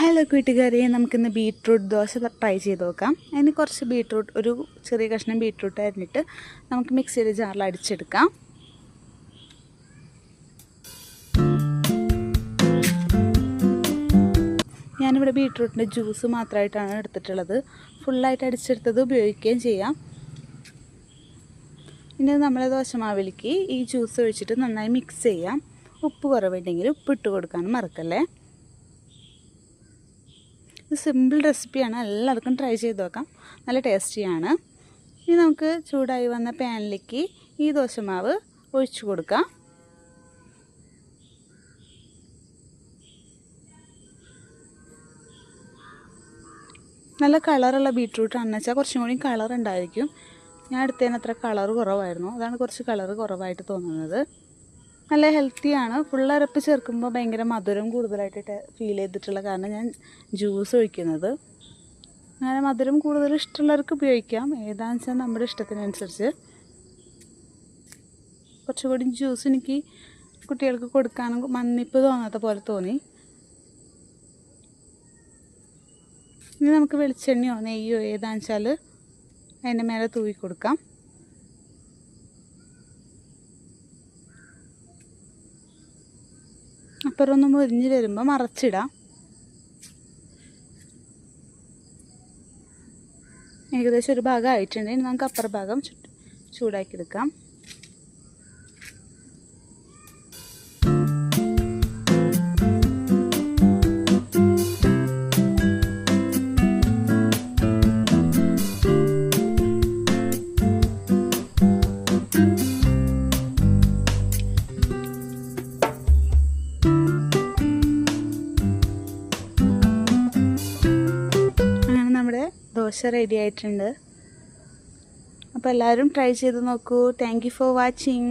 Hello കൂട്ടുകാരെ നമുക്കിന്ന് beetroot dosa try ചെയ്ത് നോക്കാം. അതിന് കുറച്ച് ബീട്രൂട്ട് ഒരു ചെറിയ കഷ്ണം ബീട്രൂട്ട് അരിഞ്ഞിട്ട് നമുക്ക് മിക്സിയുടെ ജാറിൽ അടിച്ചെടുക്കാം. ഞാനിവിടെ ബീട്രൂട്ടിന്റെ ജ്യൂസ് മാത്രമായിട്ടാണ് എടുത്തിട്ടുള്ളത്. ഫുള്ളായിട്ട് അടിച്ചെടുത്തത് ഉപയോഗിക്കുകയും ചെയ്യാം. ഇനി നമ്മൾ ദോശമാവിലേക്ക് ഈ ജ്യൂസ് ഒഴിച്ചിട്ട് നന്നായി മിക്സ് ചെയ്യാം. ഉപ്പ് കുറവുണ്ടെങ്കിൽ ഉപ്പ് ഇട്ട് കൊടുക്കാനും മറക്കല്ലേ? ഇത് സിമ്പിൾ റെസിപ്പിയാണ് എല്ലാവർക്കും ട്രൈ ചെയ്ത് നോക്കാം. നല്ല ടേസ്റ്റിയാണ് ഇനി നമുക്ക് ചൂടായി വന്ന പാനിലേക്ക് ഈ ദോശമാവ് ഒഴിച്ചു കൊടുക്കാം. നല്ല കളറുള്ള ബീട്രൂട്ടാണെന്ന് വെച്ചാൽ കുറച്ചും കൂടി കളർ ഉണ്ടായിരിക്കും. ഞാൻ എടുത്തതിന് അത്ര കളർ കുറവായിരുന്നു. അതാണ് കുറച്ച് കളർ കുറവായിട്ട് തോന്നുന്നത്. നല്ല ഹെൽത്തിയാണ് ഫുൾ അരപ്പ് ചേർക്കുമ്പോൾ ഭയങ്കര മധുരം കൂടുതലായിട്ട് ഫീൽ ചെയ്തിട്ടുള്ള കാരണം ഞാൻ ജ്യൂസ് ഒഴിക്കുന്നത്. അങ്ങനെ മധുരം കൂടുതൽ ഇഷ്ടമുള്ളവർക്ക് ഉപയോഗിക്കാം. ഏതാണെന്ന് വെച്ചാൽ നമ്മുടെ ഇഷ്ടത്തിനനുസരിച്ച്. കുറച്ചുകൂടി ജ്യൂസ് എനിക്ക് കുട്ടികൾക്ക് കൊടുക്കാനും മന്നിപ്പ് തോന്നാത്ത പോലെ തോന്നി. ഇനി നമുക്ക് വെളിച്ചെണ്ണയോ നെയ്യോ ഏതാണെന്ന് വെച്ചാൽ അതിന്റെ മേലെ തൂവി കൊടുക്കാം അപ്പുറം ഒന്ന് മുരിഞ്ഞ് വരുമ്പോൾ മറച്ചിടാം. ഏകദേശം ഒരു ഭാഗം ആയിട്ടുണ്ട്. ഇനി നമുക്ക് അപ്പുറ ഭാഗം ചൂടാക്കി എടുക്കാം നമ്മുടെ ദോശ റെഡി ആയിട്ടുണ്ട്. അപ്പോൾ എല്ലാവരും ട്രൈ ചെയ്ത് നോക്കൂ. Thank for watching